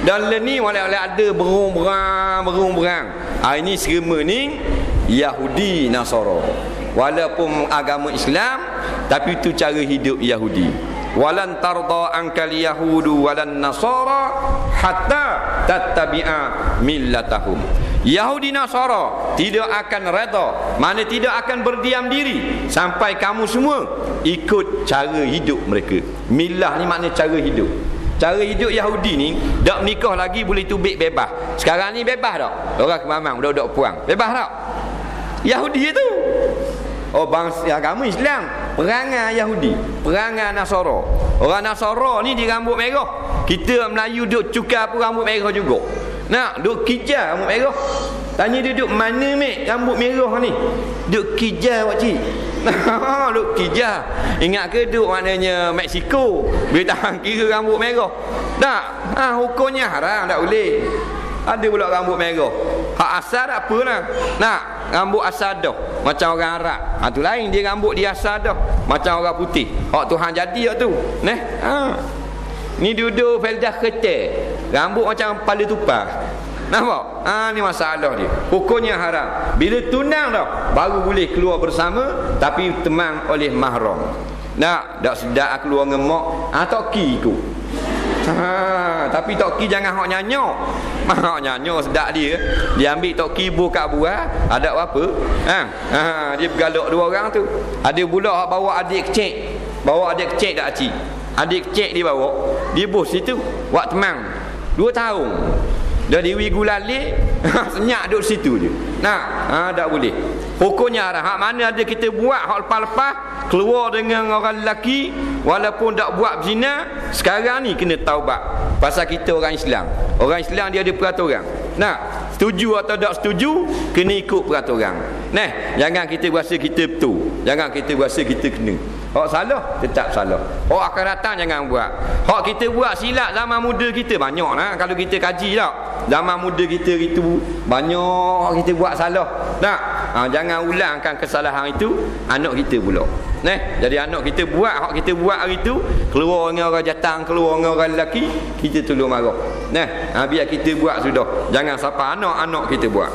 Dan ni wala ada berung berang, berung berang. Ha, ini serema ni Yahudi Nasara. Walaupun agama Islam tapi itu cara hidup Yahudi. Walan tarda ankal yahudu walan nasara hatta tattabi'a millatahum. Yahudi Nasara tidak akan reda. Mana tidak akan berdiam diri sampai kamu semua ikut cara hidup mereka. Milah ni makna cara hidup cara hidup Yahudi ni tak nikah lagi boleh tubik bebas sekarang ni bebas tak orang kemamang budak-budak puang. Bebas tak Yahudi itu Oh bangsa agama Islam. Perangai Yahudi. Perangai Nasara. Orang Nasara ni di rambut merah. Kita Melayu duduk cuka pun rambut merah juga. Nak duduk kijar rambut merah. Tanya dia duduk mana mek rambut merah ni? Duduk kijar wakcik Nah, duk kijar. Ingat ke duk maknanya Mexico. Bila tahan kira rambut merah. Tak. Ha, hukumnya haram tak boleh. Ada pula rambut merah. Hak asal apa lah. Nak rambut asal dah macam orang Arab. Ha tu lain dia rambut dia asal dah macam orang putih. Hak Tuhan jadi hak tu. Neh. Ha. Ni duduk Feldah Ketel. Rambut macam kepala tupah. Nampak? Ha ni masalah dia. Hukumnya haram. Bila tunang dah baru boleh keluar bersama tapi temang oleh mahram. Nak dak sedap keluar ngemak, ha tak ki ikut. Ha, tapi toki jangan hok nyanyok. Hok nyanyok sedap dia. Dia ambil toki bu kat buah, ada apa? Ha, ha dia bergalak dua orang tu. Ada pula hok bawa adik kecil. Bawa adik kecil dak cik. Adik kecil dia bawa. Dia bos situ. Wak temang. Dua tahun. Dah diwi gulali, senyap duduk situ je. Nah, ha, tak boleh. Hukumnya haram. Hak mana ada kita buat hak lepas-lepas keluar dengan orang lelaki walaupun tak buat zina, sekarang ni kena taubat. Pasal kita orang Islam. Orang Islam dia ada peraturan. Nah, setuju atau tak setuju kena ikut peraturan. Nah, jangan kita rasa kita betul. Jangan kita rasa kita kena. Hak salah tetap salah. Hak akan datang jangan buat. Hak kita buat silap zaman muda kita banyak lah kalau kita kaji tak. Zaman muda kita itu banyak kita buat salah. Tak? Ha, jangan ulangkan kesalahan itu anak kita pula. Neh, jadi anak kita buat hak kita buat hari itu keluar dengan orang jatang, keluar dengan orang lelaki, kita tolong marah. Neh, ha, biar kita buat sudah. Jangan siapa anak-anak kita buat.